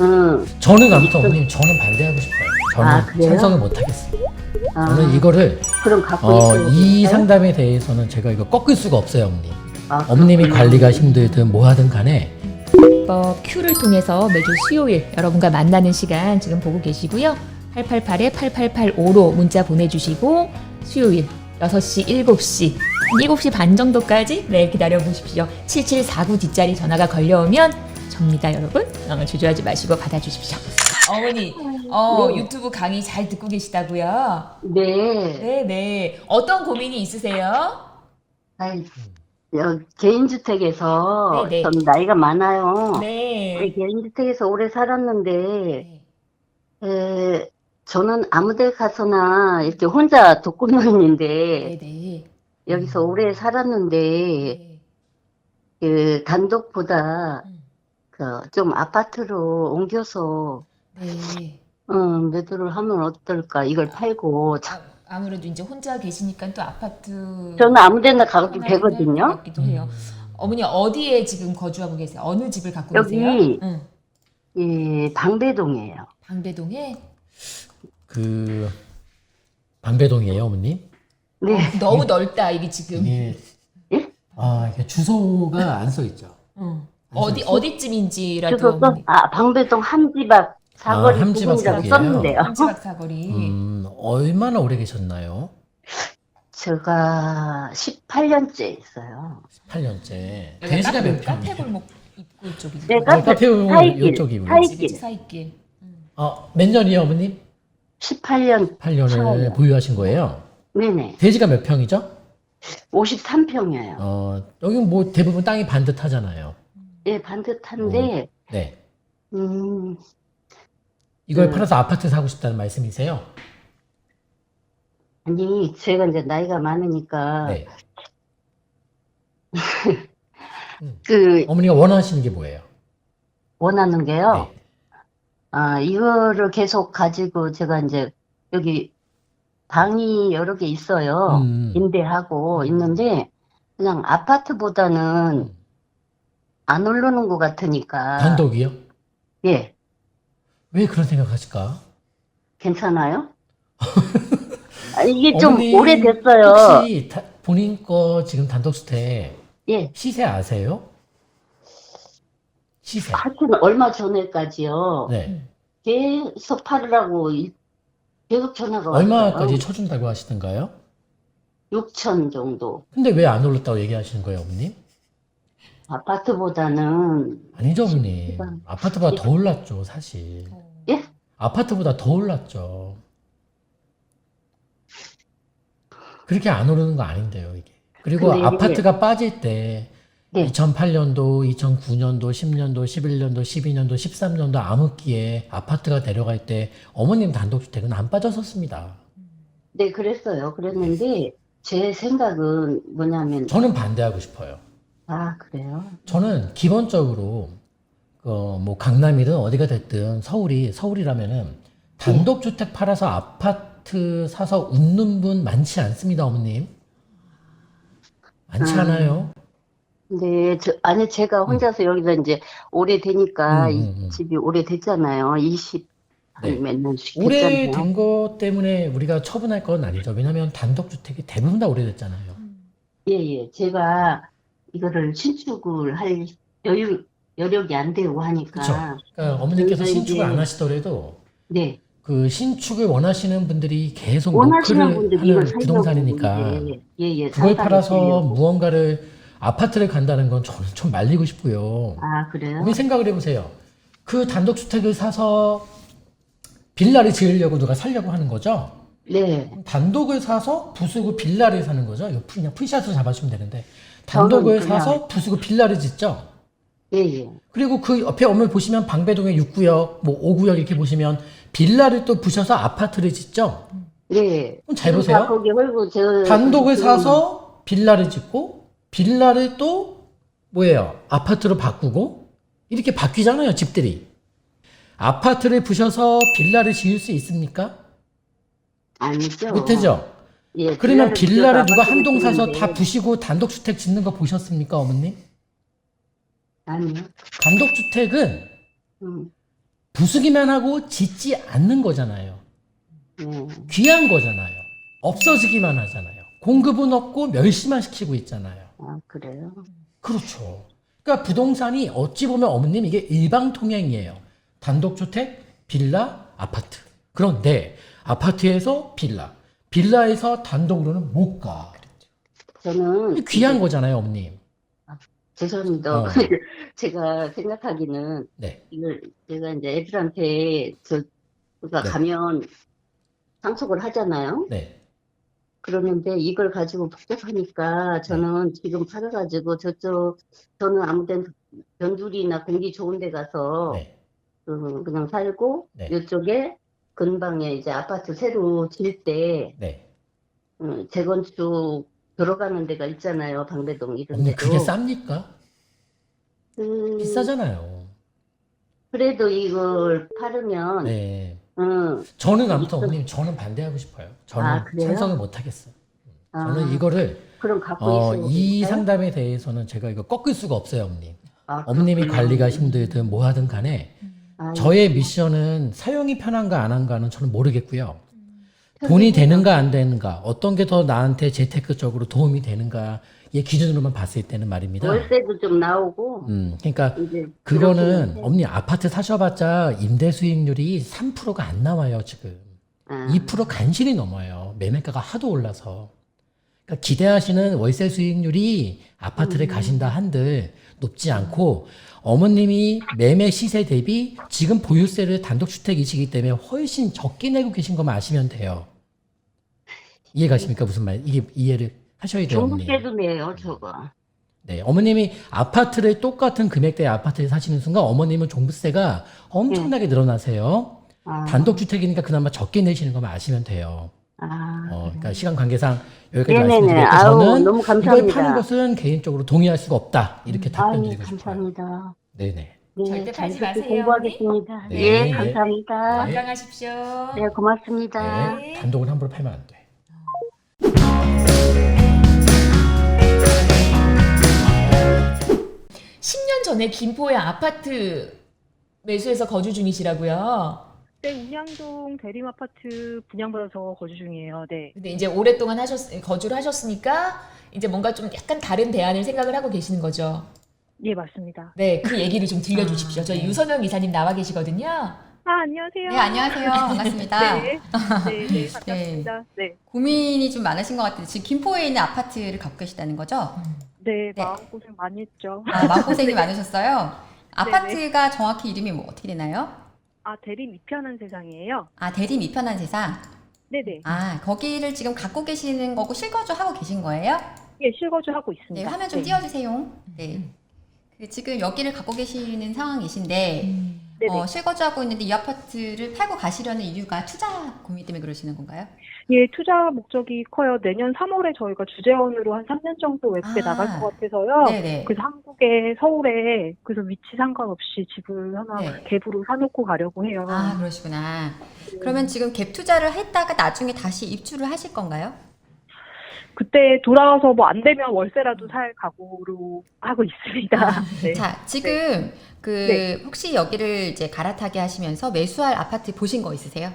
응. 저는 아무튼 어머님 저는 반대하고 싶어요. 저는 아, 그래요? 찬성을 못 하겠어요. 아, 저는 이거를 그럼 갖고 어, 있어요. 이 상담에 대해서는 제가 이거 꺾을 수가 없어요, 어머님. 아, 어머님이. 관리가 힘들든 뭐 하든 간에 법 Q를 통해서 매주 수요일 여러분과 만나는 시간 지금 보고 계시고요. 888-8885로 문자 보내주시고 수요일 6시, 7시, 7시 반 정도까지 네 기다려 보십시오. 7749 뒷자리 전화가 걸려오면 접니다, 여러분. 어, 주저하지 마시고 받아주십시오. 어머니, 어, 네. 유튜브 강의 잘 듣고 계시다고요? 네. 네, 네. 어떤 고민이 있으세요? 아이, 여, 개인주택에서 네, 네. 전 나이가 많아요. 우리 네. 개인주택에서 오래 살았는데 네. 에, 저는 아무 데 가서나 이렇게 혼자 독거노인인데 네, 네. 여기서 오래 살았는데 네. 그 단독보다 음. 그 좀 아파트로 옮겨서 네. 음, 매도를 하면 어떨까? 이걸 팔고 참, 아, 아무래도 이제 혼자 계시니까 또 아파트 저는 아무데나 가도 하나 되거든요. 같기도 해요. 음, 어머니 어디에 지금 거주하고 계세요? 어느 집을 갖고 여기. 계세요? 응. 이 방배동이에요. 방배동에 그 방배동이에요, 어머님. 네. 어, 너무 넓다 이게 지금. 이게 예? 아 이게 주소가 안 써 있죠. 응. 어디 소- 어디쯤인지라도 어머니. 아, 방배동 함지박 사거리 아, 함지박 부근이라고 사거리예요? 썼는데요. 함지박 사거리. 음 얼마나 오래 계셨나요? 제가 18년째 있어요. 18년째. 여기가 대시가 카페, 몇 평? 카페 골목 입구 쪽이죠. 네, 어, 카페 카페 사이길, 이쪽이군요. 사이길. 사이길. 음. 어몇 년이요, 어머님? 18년, 8년을 처음이요. 보유하신 거예요. 네네. 대지가 몇 평이죠? 53평이에요. 어 여기 뭐 대부분 땅이 반듯하잖아요. 예, 반듯한데, 네. 음, 이걸 음. 팔아서 아파트 사고 싶다는 말씀이세요? 아니, 제가 이제 나이가 많으니까, 네. 그, 어머니가 원하시는 게 뭐예요? 원하는 게요. 네. 아, 이거를 계속 가지고 제가 이제 여기 방이 여러 개 있어요. 음. 임대하고 있는데, 그냥 아파트보다는 음. 안 오르는 것 같으니까. 단독이요? 예, 왜 그런 생각하실까? 괜찮아요? 아, 이게 좀 오래됐어요. 혹시 다- 본인 거 지금 단독주택 예, 시세 아세요? 시세. 하여튼 얼마 전에까지요. 네. 계속 팔으라고 이- 계속 전화가 왔어요. 얼마까지 쳐준다고 하시던가요? 6천 정도. 근데 왜 안 올랐다고 얘기하시는 거예요, 어머님? 아파트보다는 아니죠. 일단- 아파트보다 더 올랐죠, 사실. 예? 아파트보다 더 올랐죠. 그렇게 안 오르는 거 아닌데요, 이게. 그리고 근데 이게- 아파트가 빠질 때 네. 2008년도, 2009년도, 10년도, 11년도, 12년도, 13년도 암흑기에 아파트가 내려갈 때 어머님 단독주택은 안 빠졌었습니다. 네, 그랬어요. 그랬는데 제 생각은 뭐냐면 저는 반대하고 싶어요. 아, 그래요? 저는 기본적으로 어, 뭐 강남이든 어디가 됐든 서울이 서울이라면은 단독 주택 팔아서 아파트 사서 웃는 분 많지 않습니다, 어머님. 많지 음. 않아요. 네, 저, 아니 제가 혼자서 여기서 이제 오래되니까 음, 이 음, 음. 집이 오래됐잖아요. 20, 네. 몇 년씩 됐잖아요. 오래된 것 때문에 우리가 처분할 건 아니죠. 왜냐하면 단독 주택이 대부분 다 오래됐잖아요. 예, 예. 제가 이거를 신축을 할 여유, 여력이 안 되고 하니까. 그쵸. 그러니까 어머님께서 그래서 신축을 이제- 안 하시더라도 네. 그 신축을 원하시는 분들이 계속 원하시는 노크를 분들이 이걸 살려고 부동산이니까 예, 예, 예. 그걸 팔아서. 무언가를 아파트를 간다는 건 저는 좀 말리고 싶고요. 아, 그래요? 어머니 생각을 해보세요. 그 단독주택을 사서 빌라를 지으려고 누가 살려고 하는 거죠? 네. 단독을 사서 부수고 빌라를 사는 거죠? 이거 그냥 풀샷으로 잡아주면 되는데 단독을 그냥- 사서 부수고 빌라를 짓죠? 예, 예. 그리고 그 옆에 어머니 보시면 방배동의 6구역, 뭐 5구역 이렇게 보시면 빌라를 또 부셔서 아파트를 짓죠? 네. 그럼 잘 보세요. 다 거기 헐고 저 단독을 그- 사서 빌라를 짓고 빌라를 또 뭐예요? 아파트로 바꾸고 이렇게 바뀌잖아요, 집들이. 아파트를 부셔서 빌라를 지을 수 있습니까? 아니죠. 못하죠. 예, 그러면 빌라를 지어서 누가 한 동 사서. 다 부시고 단독주택 짓는 거 보셨습니까, 어머님? 아니요. 단독주택은 음. 부수기만 하고 짓지 않는 거잖아요. 네. 귀한 거잖아요. 없어지기만 하잖아요. 공급은 없고 멸시만 시키고 있잖아요. 아, 그래요? 그렇죠. 그러니까 부동산이 어찌 보면 어머님 이게 일방통행이에요. 단독주택, 빌라, 아파트. 그런데 아파트에서 빌라, 빌라에서 단독으로는 못 가. 저는 귀한 거잖아요, 어머님. 죄송합니다. 어. 제가 생각하기는 네. 이걸 제가 이제 애들한테 저 그러니까 네. 가면 상속을 하잖아요. 네. 그러는데 이걸 가지고 복잡하니까 저는 지금 팔아가지고 저쪽 저는 아무데나 변두리나 공기 좋은 데 가서 네. 그, 그냥 살고 네. 이쪽에 근방에 이제 아파트 새로 질 때 네. 음, 재건축 들어가는 데가 있잖아요. 방배동 이런 데도. 그게 쌉니까? 음, 비싸잖아요. 그래도 이걸 팔으면 네. 음, 저는 아무튼 어머님 저는 반대하고 싶어요. 저는 아, 그래요? 찬성을 못 하겠어요. 저는 아, 이거를 그럼 갖고 어, 있어요. 이 상담에 대해서는 제가 이거 꺾을 수가 없어요, 어머님. 아, 어머님이 그렇구나. 관리가 힘들든 뭐 하든 간에 아, 저의 미션은 사용이 편한가 안 한가는 저는 모르겠고요. 음. 돈이 되는가 안 되는가, 어떤 게 더 나한테 재테크적으로 도움이 되는가의 기준으로만 봤을 때는 말입니다. 월세도 좀 나오고 음, 그러니까 이제 그거는. 어머니 아파트 사셔봤자 임대 수익률이 3%가 안 나와요 지금. 아, 2% 간신히 넘어요. 매매가가 하도 올라서. 그러니까 기대하시는 월세 수익률이 아파트를 음. 가신다 한들 높지 않고 어머님이 매매 시세 대비 지금 보유세를 단독주택이시기 때문에 훨씬 적게 내고 계신 것만 아시면 돼요. 이해가십니까? 무슨 말? 이게 이해를 하셔야 돼요, 어머니. 내요 저거. 네, 어머님이 아파트를 똑같은 금액대의 아파트에 사시는 순간 어머님은 종부세가 엄청나게 늘어나세요. 아, 단독주택이니까 그나마 적게 내시는 것만 아시면 돼요. 아, 어, 그러니까 시간 관계상 여기까지 네네네. 말씀드리고 아우, 저는 너무 이걸 감사합니다. 파는 것은 개인적으로 동의할 수가 없다. 이렇게 답변 아유, 드리고 싶어요. 감사합니다. 네네. 네, 절대 잘 팔지 듣고 마세요, 공부하겠습니다. 네. 예, 네. 감사합니다. 네. 건강하십시오. 네, 고맙습니다. 네. 단독은 함부로 팔면 안 돼. 10년 전에 김포의 아파트 매수해서 거주 중이시라고요. 네, 운양동 대림 아파트 분양받아서 거주 중이에요. 네. 근데 이제 오랫동안 하셨 거주를 하셨으니까 이제 뭔가 좀 약간 다른 대안을 생각을 하고 계시는 거죠. 예, 맞습니다. 네, 그 얘기를 좀 들려주십시오. 저희 유선영 이사님 나와 계시거든요. 아, 안녕하세요. 네, 안녕하세요. 반갑습니다. 네, 네, 네, 반갑습니다. 네. 고민이 좀 많으신 것 같은데 지금 김포에 있는 아파트를 갖고 계시다는 거죠? 네, 네. 마음고생 많이 했죠. 아, 마음고생이 많으셨어요. 아파트가 정확히 이름이 뭐 어떻게 되나요? 아, 대림 이편한 세상이에요. 아, 대림 이편한 세상. 네네. 아, 거기를 지금 갖고 계시는 거고 실거주 하고 계신 거예요? 예, 실거주 하고 네, 있습니다. 화면 좀 네. 띄워주세요. 네. 그 지금 여기를 갖고 계시는 상황이신데 네네. 어, 실거주하고 있는데 이 아파트를 팔고 가시려는 이유가 투자 고민 때문에 그러시는 건가요? 예, 투자 목적이 커요. 내년 3월에 저희가 주재원으로 한 3년 정도 외국에 아. 나갈 것 같아서요. 네네. 그래서 한국에 서울에 그래서 위치 상관없이 집을 하나 네. 갭으로 사놓고 가려고 해요. 아, 그러시구나. 그러면 지금 갭 투자를 했다가 나중에 다시 입주를 하실 건가요? 그때 돌아와서 뭐 안 되면 월세라도 살 각오로 하고 있습니다. 아, 네. 자, 지금 그 네. 혹시 여기를 이제 갈아타게 하시면서 매수할 아파트 보신 거 있으세요?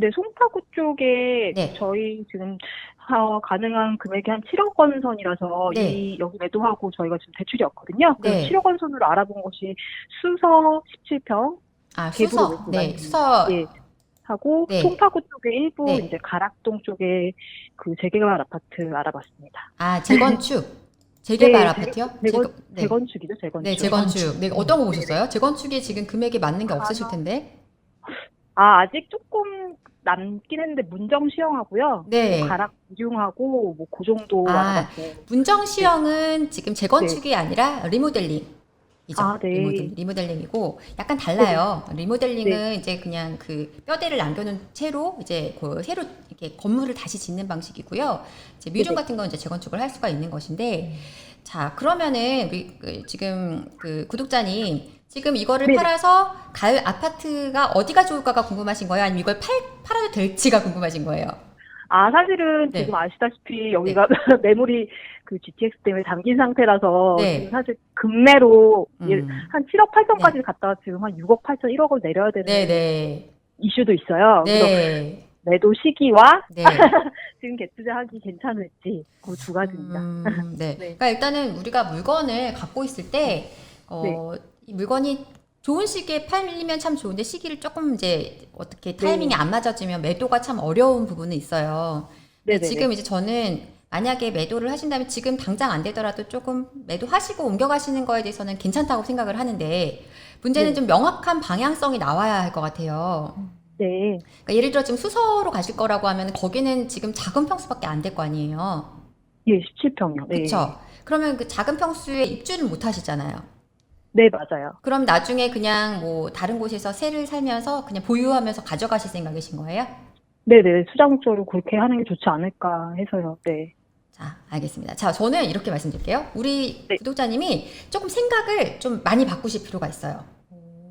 네, 송파구 쪽에 네. 저희 지금 어, 가능한 금액이 한 7억 원 선이라서 네. 이 여기 매도하고 저희가 지금 대출이 없거든요. 그래서 네. 7억 원 선으로 알아본 것이 수서 17평 아, 수서. 네, 수서. 예, 하고 네. 송파구 쪽에 일부 네. 이제 가락동 쪽에 그 재개발 아파트 알아봤습니다. 아, 재건축. 재개발 네, 아파트요? 재건, 재건- 네. 재건축이죠, 재건축. 네, 재건축. 네, 어떤 거 보셨어요? 재건축에 지금 금액이 맞는 게 없으실 텐데. 아, 아직 조금 남긴 했는데 문정 시형하고요. 네. 가락 이용하고 뭐 그 정도 아, 알아봤어요. 문정 시형은 지금 재건축이 아니라 리모델링. 이죠. 아, 네. 리모델, 리모델링이고 약간 달라요. 리모델링은 이제 그냥 그 뼈대를 남겨놓은 채로 이제 그 새로 이렇게 건물을 다시 짓는 방식이고요. 이제 미중 네네. 같은 건 이제 재건축을 할 수가 있는 것인데 자 그러면은 우리 그 지금 그 구독자님 지금 이거를 네네. 팔아서 갈 아파트가 어디가 좋을까가 궁금하신 거예요? 아니면 이걸 팔 팔아도 될지가 궁금하신 거예요? 아, 사실은 네. 지금 아시다시피 여기가 매물이 그 GTX 때문에 잠긴 상태라서 네. 지금 사실 급매로 음. 예, 한 7억 8천까지 갔다가 지금 한 6억 8천, 1억을 내려야 되는 네 네. 이슈도 있어요. 그래서 네. 매도 시기와 네. 지금 개투자하기 괜찮을지 그 두 가지입니다. 음, 네. 네. 그러니까 일단은 우리가 물건을 갖고 있을 때, 어, 네. 이 물건이 좋은 시기에 팔리면 참 좋은데 시기를 조금 이제 어떻게 네. 타이밍이 안 맞아지면 매도가 참 어려운 부분은 있어요. 근데. 지금 이제 저는 만약에 매도를 하신다면 지금 당장 안 되더라도 조금 매도하시고 옮겨가시는 거에 대해서는 괜찮다고 생각을 하는데 문제는 네. 좀 명확한 방향성이 나와야 할 것 같아요. 네. 그러니까 예를 들어 지금 수서로 가실 거라고 하면 거기는 지금 작은 평수밖에 안 될 거 아니에요. 예, 17평요. 네. 그렇죠. 그러면 그 작은 평수에 입주를 못 하시잖아요. 네, 맞아요. 그럼 나중에 그냥 뭐 다른 곳에서 세를 살면서 그냥 보유하면서 가져가실 생각이신 거예요? 네 네. 수장 목적으로 그렇게 하는 게 좋지 않을까 해서요. 네. 자, 알겠습니다. 자, 저는 이렇게 말씀드릴게요. 우리 네. 구독자님이 조금 생각을 좀 많이 바꾸실 필요가 있어요.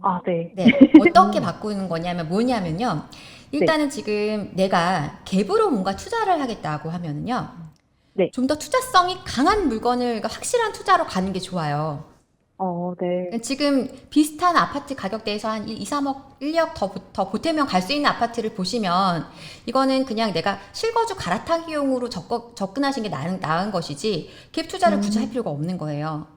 아, 네. 네. 어떻게 바꾸는 거냐면 뭐냐면요. 일단은 지금 내가 갭으로 뭔가 투자를 하겠다고 하면은요. 네. 좀 더 투자성이 강한 물건을 그러니까 확실한 투자로 가는 게 좋아요. 어, 네. 지금 비슷한 아파트 가격대에서 한 2, 3억, 1억 더, 보- 더 보태면 갈 수 있는 아파트를 보시면 이거는 그냥 내가 실거주 갈아타기용으로 접근, 접근하신 게 나은, 나은 것이지 갭 투자를 굳이 할 필요가 없는 거예요.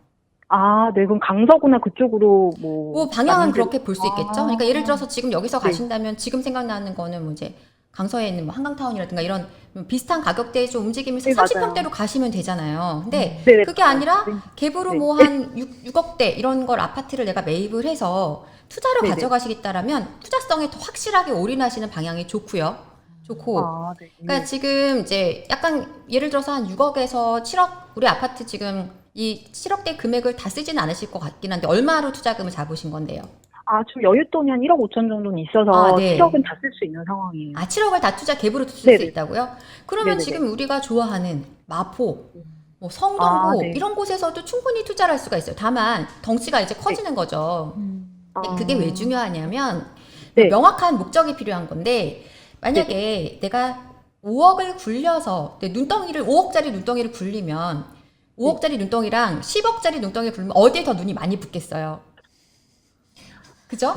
아, 네. 그럼 강서구나 그쪽으로 뭐. 뭐 방향은 맞는 그렇게 볼 수 있겠죠. 아. 그러니까 예를 들어서 지금 여기서 네. 가신다면 지금 생각나는 거는 뭐 이제 강서에 있는 뭐 한강타운이라든가 이런 비슷한 가격대에 좀 움직이면서 네, 맞아요. 30평대로 가시면 되잖아요. 근데 네네, 그게 맞아요. 아니라 네. 갭으로 네. 뭐 한 6, 억대 이런 걸 아파트를 내가 매입을 해서 투자로 네네. 가져가시겠다라면 투자성에 더 확실하게 올인하시는 방향이 좋고요. 좋고. 아, 네. 그러니까 지금 이제 약간 예를 들어서 한 6억에서 7억 우리 아파트 지금 이 7억대 금액을 다 쓰지는 않으실 것 같긴 한데 얼마로 투자금을 잡으신 건데요? 아, 지금 여윳돈이 한 1억 5천 정도는 있어서 아, 네. 7억은 다 쓸 수 있는 상황이에요. 아, 7억을 다 투자 갭으로 쓸 수 네네. 있다고요? 그러면 네네네. 지금 우리가 좋아하는 마포, 뭐 성동구 아, 네. 이런 곳에서도 충분히 투자를 할 수가 있어요. 다만 덩치가 이제 커지는 거죠. 근데 아. 그게 왜 중요하냐면 네. 명확한 목적이 필요한 건데 만약에 내가 5억을 굴려서 내 눈덩이를 5억짜리 눈덩이를 굴리면 5억짜리 눈덩이랑 10억짜리 눈덩이를 굴리면 어디에 더 눈이 많이 붙겠어요? 그죠?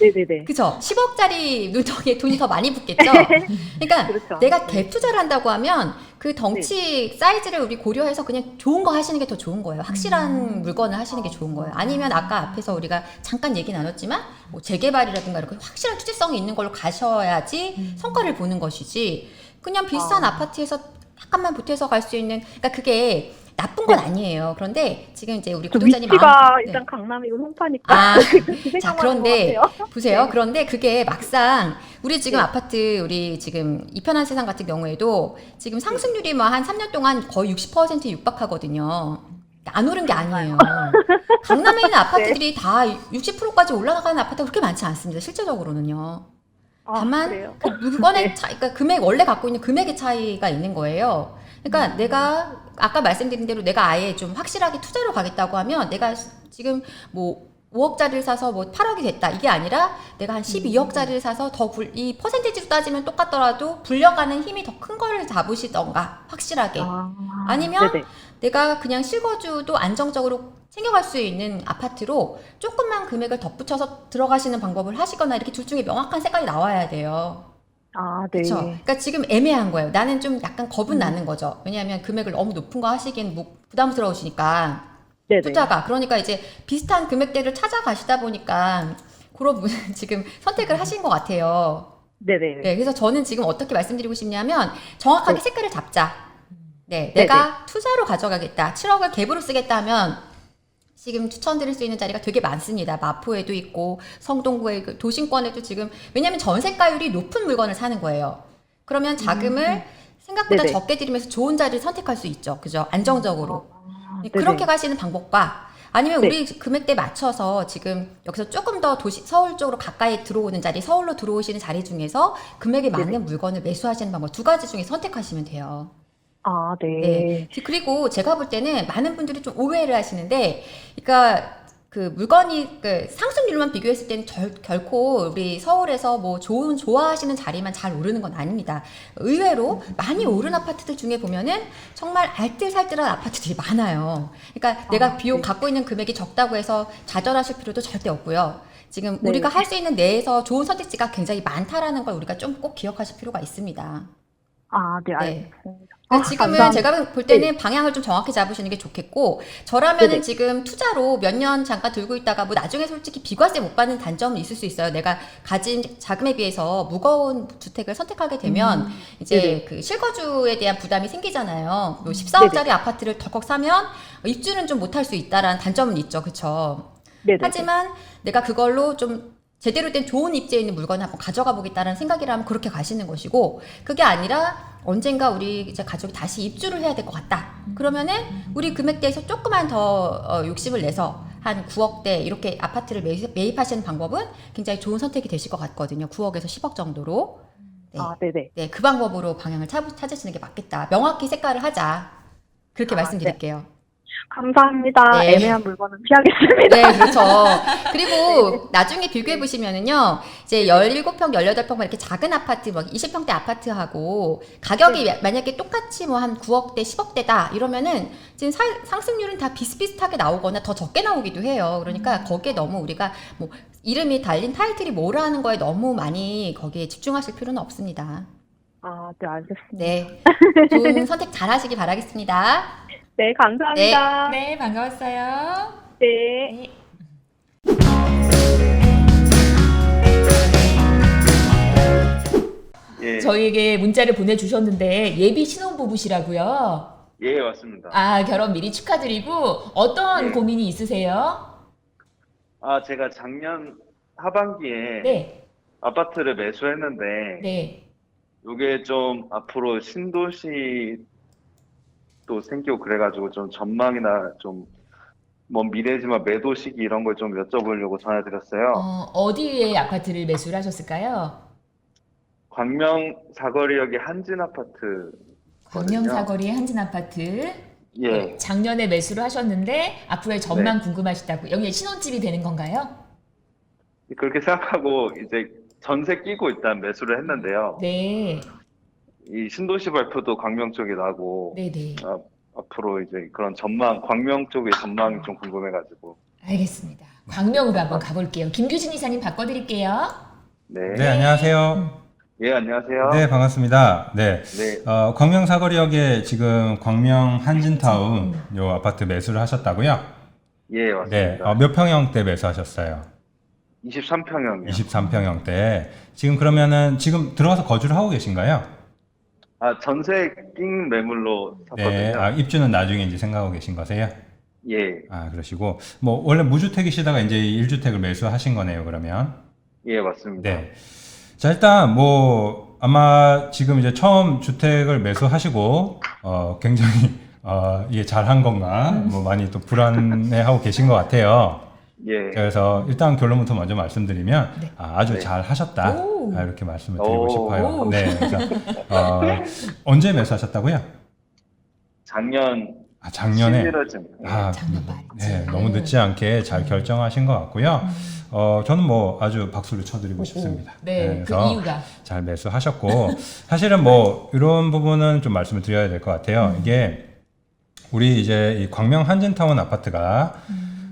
네네네. 그죠? 10억짜리 눈덩이에 돈이 더 많이 붙겠죠? 그러니까 그렇죠. 내가 네. 갭 투자를 한다고 하면 그 덩치 사이즈를 우리 고려해서 그냥 좋은 거 하시는 게 더 좋은 거예요. 확실한 물건을 하시는 게 좋은 거예요. 아니면 아까 앞에서 우리가 잠깐 얘기 나눴지만 뭐 재개발이라든가 이렇게 확실한 투자성이 있는 걸로 가셔야지 성과를 보는 것이지 그냥 비싼 아. 아. 파트에서 약간만 보태서 갈 수 있는 그러니까 그게 나쁜 건 아니에요. 그런데 지금 이제 우리 그 구독자님 위치가 마음- 네. 일단 강남이고 송파니까 아, 자, 그런데. 보세요. 네. 그런데 그게 막상 우리 지금 네. 아파트 우리 지금 이편한 세상 같은 경우에도 지금 상승률이 뭐 한 3년 동안 거의 60% 육박하거든요. 안 오른 게 아니에요. 강남에 있는 아파트들이 다 60%까지 올라가는 아파트가 그렇게 많지 않습니다. 실제적으로는요. 아, 다만 그래요? 그 물건의 네. 차이, 그러니까 금액 원래 갖고 있는 금액의 차이가 있는 거예요. 그러니까 내가 아까 말씀드린 대로 내가 아예 좀 확실하게 투자로 가겠다고 하면 내가 지금 뭐 5억짜리를 사서 뭐 8억이 됐다 이게 아니라 내가 한 12억짜리를 사서 더 이 퍼센테이지로 따지면 똑같더라도 불려가는 힘이 더 큰 거를 잡으시던가 확실하게 아, 네네. 내가 그냥 실거주도 안정적으로 챙겨갈 수 있는 아파트로 조금만 금액을 덧붙여서 들어가시는 방법을 하시거나 이렇게 둘 중에 명확한 색깔이 나와야 돼요. 아, 네. 그렇죠. 그러니까 지금 애매한 거예요. 나는 좀 약간 겁은 나는 거죠. 왜냐하면 금액을 너무 높은 거 하시기엔 뭐 부담스러우시니까 네네. 투자가 그러니까 이제 비슷한 금액대를 찾아가시다 보니까 그런 분- 지금 선택을 하신 것 같아요. 네네. 네, 그래서 저는 지금 어떻게 말씀드리고 싶냐면 정확하게 네. 색깔을 잡자. 네, 네네. 내가 투자로 가져가겠다. 7억을 갭으로 쓰겠다 하면 지금 추천드릴 수 있는 자리가 되게 많습니다. 마포에도 있고 성동구에 그 도심권에도 지금 왜냐하면 전세가율이 높은 물건을 사는 거예요. 그러면 자금을 생각보다 네네. 적게 들이면서 좋은 자리를 선택할 수 있죠. 그죠? 안정적으로. 아, 네. 그렇게 가시는 방법과 아니면 네. 우리 금액대 맞춰서 지금 여기서 조금 더 도시 서울 쪽으로 가까이 들어오는 자리, 서울로 들어오시는 자리 중에서 금액에 맞는. 물건을 매수하시는 방법 두 가지 중에 선택하시면 돼요. 아, 네. 네. 그리고 제가 볼 때는 많은 분들이 좀 오해를 하시는데, 그러니까 그 물건이 그 상승률만 비교했을 때는 절, 결코 우리 서울에서 뭐 좋은 좋아하시는 자리만 잘 오르는 건 아닙니다. 의외로 많이 오른 아파트들 중에 보면은 정말 알뜰살뜰한 아파트들이 많아요. 그러니까 내가 비용 갖고 있는 금액이 적다고 해서 좌절하실 필요도 절대 없고요. 지금 네. 우리가 할 수 있는 내에서 좋은 선택지가 굉장히 많다라는 걸 우리가 좀 꼭 기억하실 필요가 있습니다. 아, 네, 네. 알겠습니다. 아, 지금은 감사합니다. 제가 볼 때는 방향을 좀 정확히 잡으시는 게 좋겠고 저라면은 네네. 지금 투자로 몇 년 잠깐 들고 있다가 뭐 나중에 솔직히 비과세 못 받는 단점은 있을 수 있어요. 내가 가진 자금에 비해서 무거운 주택을 선택하게 되면 이제 음. 네네. 그 실거주에 대한 부담이 생기잖아요. 뭐 14억짜리 아파트를 덜컥 사면 입주는 좀 못할 수 있다라는 단점은 있죠. 그렇죠? 네네. 하지만 내가 그걸로 좀 제대로 된 좋은 입지에 있는 물건을 한번 가져가 보겠다는 생각이라면 그렇게 가시는 것이고 그게 아니라 언젠가 우리 이제 가족이 다시 입주를 해야 될 것 같다. 그러면은 우리 금액대에서 조금만 더 어, 욕심을 내서 한 9억대 이렇게 아파트를 매입, 매입 하시는 방법은 굉장히 좋은 선택이 되실 것 같거든요. 9억에서 10억 정도로. 네. 아, 네네. 네, 그 방법으로 방향을 찾, 찾으시는 게 맞겠다. 명확히 색깔을 하자. 그렇게 아, 말씀드릴게요. 감사합니다. 네. 애매한 물건은 피하겠습니다. 네, 그렇죠. 그리고 나중에 비교해 보시면은요, 이제 17평, 18평 이렇게 작은 아파트, 뭐 20평대 아파트하고 가격이 만약에 똑같이 뭐 한 9억대, 10억대다 이러면은 지금 사- 상승률은 다 비슷비슷하게 나오거나 더 적게 나오기도 해요. 그러니까 거기에 너무 우리가 뭐 이름이 달린 타이틀이 뭐라는 거에 너무 많이 거기에 집중하실 필요는 없습니다. 아, 네, 알겠습니다. 네. 좋은 선택 잘 하시기 바라겠습니다. 네, 감사합니다. 네, 반가웠어요. 네. 예, 저희에게 문자를 보내주셨는데 예비 신혼부부시라고요. 예, 맞습니다. 아, 결혼 미리 축하드리고 어떤 네. 고민이 있으세요? 아, 제가 작년 하반기에 네, 아파트를 매수했는데, 네. 이게 좀 앞으로 신도시 또 생기고 그래가지고 좀 전망이나 좀 먼 미래지만 매도 시기 이런 걸 좀 여쭤보려고 전화드렸어요. 어, 어디에 아파트를 매수를 하셨을까요? 광명 사거리역의 한진 아파트. 광명 사거리의 한진 아파트. 예, 작년에 매수를 하셨는데 앞으로의 전망 궁금하시다고. 여기 신혼집이 되는 건가요? 그렇게 생각하고 이제 전세 끼고 일단 매수를 했는데요. 네, 이 신도시 발표도 광명 쪽에 나고, 네, 네. 아, 앞으로 이제 그런 전망, 광명 쪽의 전망이 좀 궁금해가지고. 알겠습니다. 광명으로 한번 가볼게요. 김규진 이사님 바꿔드릴게요. 네. 네, 안녕하세요. 예, 안녕하세요. 네, 반갑습니다. 네. 네, 어, 광명 사거리역에 지금 광명 한진타운 요 아파트 매수를 하셨다고요? 예, 네. 맞습니다. 어, 몇 평형대 매수하셨어요? 23평형이요. 23평형대. 지금 그러면은 지금 들어가서 거주를 하고 계신가요? 아, 전세 낀 매물로 샀거든요. 네. 아, 입주는 나중에 이제 생각하고 계신 거세요? 예, 아, 그러시고 뭐 원래 무주택이시다가 이제 1주택을 매수하신 거네요, 그러면. 예, 맞습니다. 네. 자, 일단 뭐 아마 지금 이제 처음 주택을 매수하시고 어 굉장히 어 이게 잘한 건가 뭐 많이 또 불안해하고 계신 것 같아요. 예, 그래서 일단 결론부터 먼저 말씀드리면 네. 아, 아주 네. 잘 하셨다 오. 아, 이렇게 말씀을 드리고 오. 싶어요. 오. 네, 그래서 어, 언제 매수하셨다고요? 작년 아, 작년에 11월쯤. 아, 작년 말이지. 네, 너무 늦지 않게 잘 결정하신 것 같고요. 어, 저는 뭐 아주 박수를 쳐드리고 싶습니다. 네, 그 그래서 이유가. 잘 매수하셨고 사실은 뭐 이런 부분은 좀 말씀을 드려야 될 것 같아요. 이게 우리 이제 이 광명 한진타운 아파트가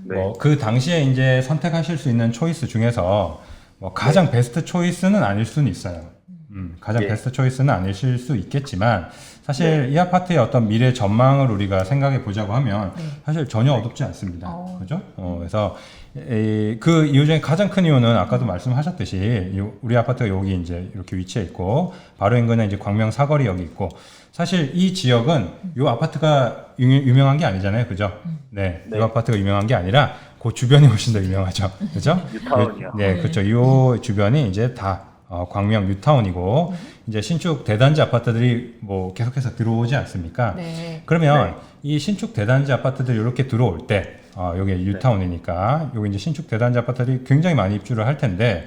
네. 뭐그 당시에 이제 선택하실 수 있는 초이스 중에서 뭐 가장 베스트 초이스는 아닐 수는 있어요. 음, 가장 예. 베스트 초이스는 아니실 수 있겠지만 사실 이 아파트의 어떤 미래 전망을 우리가 생각해 보자고 하면 네. 사실 전혀 어둡지 않습니다. 어. 그죠? 어, 그래서 이, 그 이유 중에 가장 큰 이유는 아까도 말씀하셨듯이 이 우리 아파트가 여기 이제 이렇게 위치해 있고 바로 인근에 이제 광명 사거리역이 있고 사실 이 지역은 이 아파트가 유, 유명한 게 아니잖아요, 그죠? 네, 이 네. 아파트가 유명한 게 아니라 그 주변이 훨씬 더 유명하죠, 그죠? 뉴타운이요. 네, 그렇죠. 이 주변이 이제 다 어, 광명 뉴타운이고 이제 신축 대단지 아파트들이 뭐 계속해서 들어오지 않습니까? 네. 그러면 이 신축 대단지 아파트들 이렇게 들어올 때, 어, 여기 뉴타운이니까 여기 이제 신축 대단지 아파트들이 굉장히 많이 입주를 할 텐데,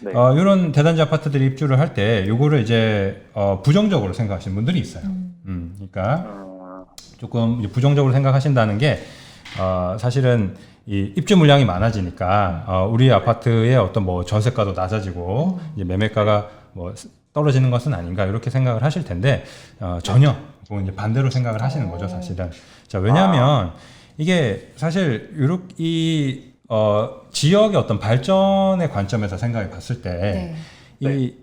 네. 어, 이런 대단지 아파트들이 입주를 할 때, 요거를 이제 어, 부정적으로 생각하시는 분들이 있어요. 음, 그러니까 어, 조금 이제 부정적으로 생각하신다는 게 어, 사실은 이 입주 물량이 많아지니까 어, 우리 아파트의 어떤 뭐 전세가도 낮아지고 이제 매매가가 뭐 떨어지는 것은 아닌가 이렇게 생각을 하실 텐데 어, 전혀 그건 이제 반대로 생각을 하시는 거죠 사실은. 자 왜냐하면 이게 사실 이렇게 이 어, 지역의 어떤 발전의 관점에서 생각해 봤을 때이 네.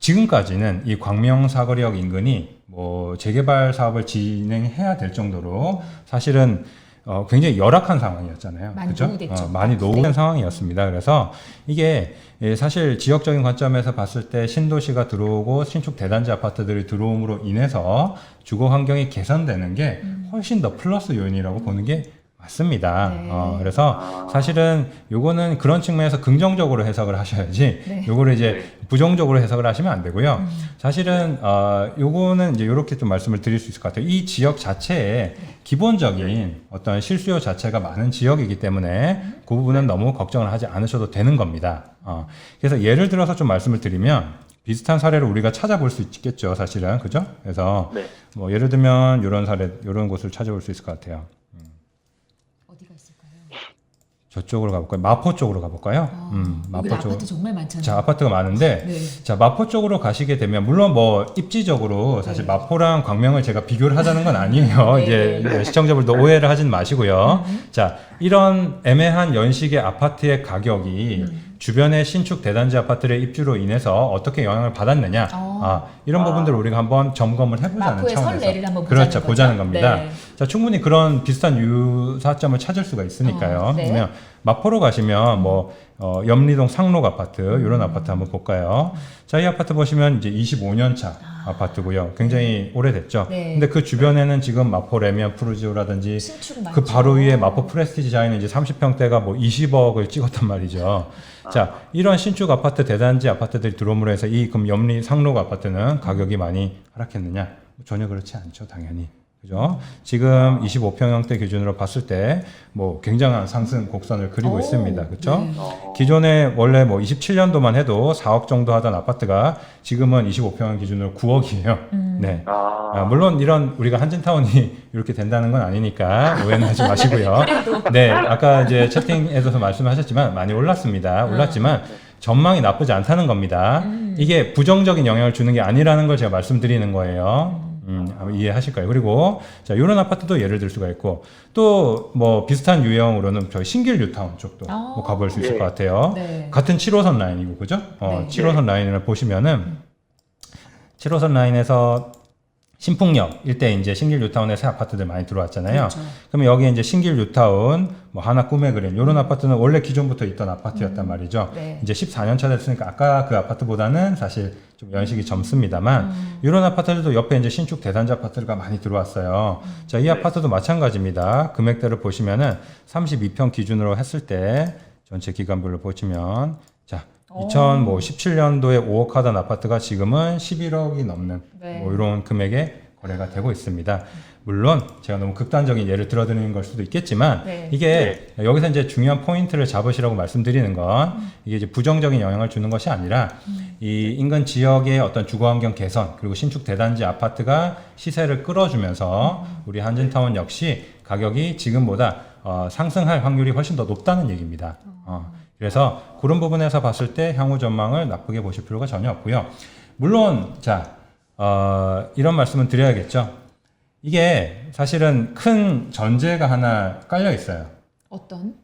지금까지는 이 광명 사거리역 인근이 뭐 재개발 사업을 진행해야 될 정도로 사실은 어, 굉장히 열악한 상황이었잖아요. 많이 그죠? 노후됐죠. 어, 많이 노후된 네. 상황이었습니다. 그래서 이게 예, 사실 지역적인 관점에서 봤을 때 신도시가 들어오고 신축 대단지 아파트들이 들어옴으로 인해서 주거 환경이 개선되는 게 음. 훨씬 더 플러스 요인이라고 보는 게 맞습니다. 네. 어, 그래서 사실은 요거는 그런 측면에서 긍정적으로 해석을 하셔야지 네. 요거를 이제 부정적으로 해석을 하시면 안 되고요. 음. 사실은 어 요거는 이제 요렇게 좀 말씀을 드릴 수 있을 것 같아요. 이 지역 자체에 기본적인 어떤 실수요 자체가 많은 지역이기 때문에 그 부분은 너무 걱정을 하지 않으셔도 되는 겁니다. 어 그래서 예를 들어서 좀 말씀을 드리면 비슷한 사례를 우리가 찾아볼 수 있겠죠, 사실은. 그죠? 그래서 네. 뭐 예를 들면 요런 사례, 요런 곳을 찾아볼 수 있을 것 같아요. 저쪽으로 가볼까요? 마포 쪽으로 가볼까요? 아, 음, 마포 쪽. 아파트 정말 많잖아요. 자, 아파트가 많은데, 네. 자, 마포 쪽으로 가시게 되면, 물론 뭐, 입지적으로 사실 네. 마포랑 광명을 제가 비교를 하자는 건 아니에요. 네. 이제 시청자분들도 오해를 하진 마시고요. 자, 이런 애매한 연식의 아파트의 가격이 음. 주변의 신축 대단지 아파트의 입주로 인해서 어떻게 영향을 받았느냐. 어. 아, 이런 부분들을 우리가 한번 점검을 해보자는 마포의 차원에서. 선례를 한번 보자는 그렇죠. 거죠? 보자는 겁니다. 네. 자, 충분히 그런 비슷한 유사점을 찾을 수가 있으니까요. 어, 네. 그러면 마포로 가시면 뭐 어, 염리동 상록 아파트 이런 음. 아파트 한번 볼까요? 자, 이 아파트 보시면 이제 25년 차 아. 파트고요 굉장히 오래됐죠. 네. 근데 그 주변에는 지금 마포 레미안 신축 많죠. 그 바로 위에 마포 프레스티지 자이는 이제 30평대가 뭐 20억을 찍었단 말이죠. 자, 이런 신축 아파트 대단지 아파트들이 들어옴으로 해서 이 그럼 염리 상록 아파트는 가격이 많이 하락했느냐? 전혀 그렇지 않죠, 당연히. 그죠? 지금 25평형대 기준으로 봤을 때 뭐 굉장한 상승 곡선을 그리고 오, 있습니다. 그렇죠? 네. 어, 기존에 원래 뭐 27년도만 해도 4억 정도 하던 아파트가 지금은 25평형 기준으로 9억이에요. 음. 네. 아, 아, 물론 이런 우리가 한진타운이 이렇게 된다는 건 아니니까 오해는 하지 마시고요. 네, 아까 이제 채팅에서 말씀하셨지만 많이 올랐습니다. 올랐지만 전망이 나쁘지 않다는 겁니다. 음. 이게 부정적인 영향을 주는 게 아니라는 걸 제가 말씀드리는 거예요. 음, 아마 이해하실 거예요. 그리고 자, 이런 아파트도 예를 들 수가 있고 또 뭐 비슷한 유형으로는 저희 신길 뉴타운 쪽도 아. 뭐 가볼 수 있을 예. 것 같아요. 네. 같은 7호선 라인이고 그죠? 어, 네. 7호선 라인을 보시면은 7호선 라인에서 신풍역 일대 이제 신길 뉴타운에 새 아파트들 많이 들어왔잖아요. 그렇죠. 그러면 여기 이제 신길 뉴타운, 뭐 하나 꿈의 그린 이런 아파트는 원래 기존부터 있던 아파트였단 말이죠. 네. 이제 14년 차 됐으니까 아까 그 아파트보다는 사실 좀 연식이 젊습니다만 음. 이런 아파트들도 옆에 이제 신축 대단지 아파트가 많이 들어왔어요. 자, 이 아파트도 마찬가지입니다. 금액대를 보시면은 32평 기준으로 했을 때 전체 기간별로 보시면 자, 오. 2017년도에 5억 하던 아파트가 지금은 11억이 넘는 네. 뭐 이런 금액에 거래가 되고 있습니다. 물론 제가 너무 극단적인 예를 들어드리는 걸 수도 있겠지만 네. 이게 여기서 이제 중요한 포인트를 잡으시라고 말씀드리는 건 이게 이제 부정적인 영향을 주는 것이 아니라 이 인근 지역의 어떤 주거 환경 개선 그리고 신축 대단지 아파트가 시세를 끌어주면서 우리 한진타운 역시 가격이 지금보다 어, 상승할 확률이 훨씬 더 높다는 얘기입니다. 어, 그래서 그런 부분에서 봤을 때 향후 전망을 나쁘게 보실 필요가 전혀 없고요. 물론 자 어, 이런 말씀은 드려야겠죠. 이게 사실은 큰 전제가 하나 깔려 있어요. 어떤?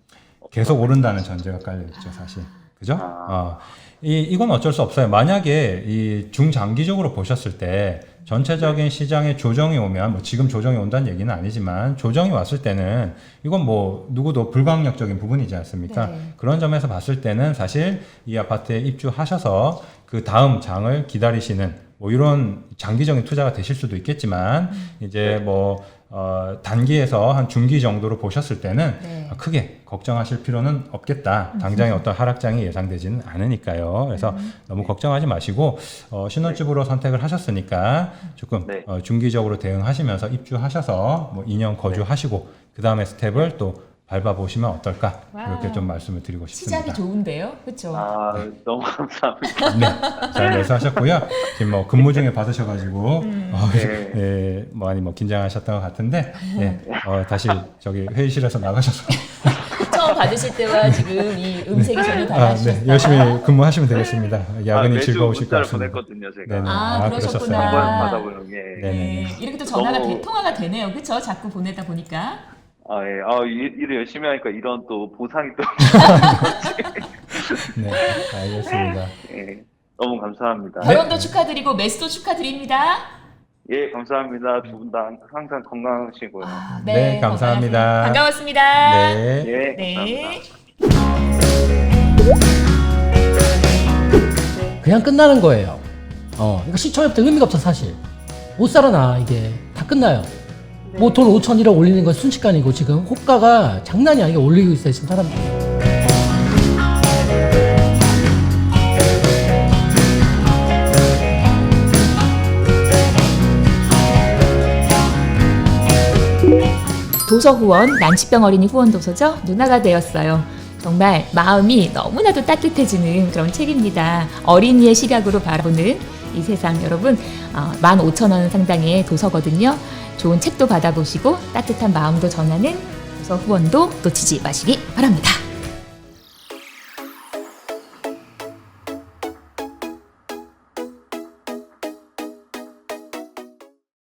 계속 오른다는 전제가 깔려 있죠, 사실. 그죠? 어, 이, 이건 어쩔 수 없어요. 만약에 이 중장기적으로 보셨을 때 전체적인 시장에 조정이 오면 뭐 지금 조정이 온다는 얘기는 아니지만 조정이 왔을 때는 이건 뭐 누구도 불가항력적인 부분이지 않습니까? 네. 그런 점에서 봤을 때는 사실 이 아파트에 입주하셔서 그 다음 장을 기다리시는 뭐 이런 장기적인 투자가 되실 수도 있겠지만 이제 뭐 어, 단기에서 한 중기 정도로 보셨을 때는 네. 크게 걱정하실 필요는 없겠다. 당장의 어떤 하락장이 예상되지는 않으니까요. 그래서 너무 걱정하지 마시고 어, 신혼집으로 선택을 하셨으니까 조금 네. 어, 중기적으로 대응하시면서 입주하셔서 뭐 2년 거주하시고 그 다음에 스텝을 또 밟아보시면 어떨까 이렇게. 좀 말씀을 드리고 싶습니다. 시작이 좋은데요, 그렇죠? 아, 너무 감사합니다. 네, 잘 매수하셨고요. 지금 뭐 근무 중에 받으셔가지고 음. 어, 네. 예, 많이 뭐 긴장하셨던 것 같은데 예, 어, 다시 저기 회의실에서 나가셔서 처음 받으실 때와 지금 이 음색이 전혀 아, 달라지셨어요. 네, 열심히 근무하시면 되겠습니다. 아, 야근이 매주 즐거우실 것 문자를 같습니다. 보냈거든요, 제가. 네네. 아, 아, 그러셨구나. 그러셨어요. 한번 아. 받아보는 게. 네. 네, 이렇게 또 전화가 너무- 돼- 통화가 되네요, 그렇죠? 자꾸 보내다 보니까. 아, 예. 아, 일, 일을 열심히 하니까 이런 또 보상이 또, 네, 알겠습니다. 예. 너무 감사합니다. 결혼도 축하드리고 매수도 축하드립니다. 예, 감사합니다. 두 분 다 항상 건강하시고요. 아, 네, 감사합니다. 건강하세요. 반가웠습니다. 네. 예, 네. 감사합니다. 그냥 끝나는 거예요. 어, 이거 시청자부터 의미가 없어 사실. 못 살아나 이게 다 끝나요. 뭐돈 5천 1억 올리는 건 순식간이고 지금 호가가 장난이 아니게 올리고 있어요 지금 사람들이. 도서 후원 난치병 어린이 후원 도서죠. 누나가 되었어요. 정말 마음이 너무나도 따뜻해지는 그런 책입니다. 어린이의 시각으로 바라보는 이 세상 여러분 어, 15,000원 상당의 도서거든요. 좋은 책도 받아보시고 따뜻한 마음도 전하는 도서 후원도 놓치지 마시기 바랍니다.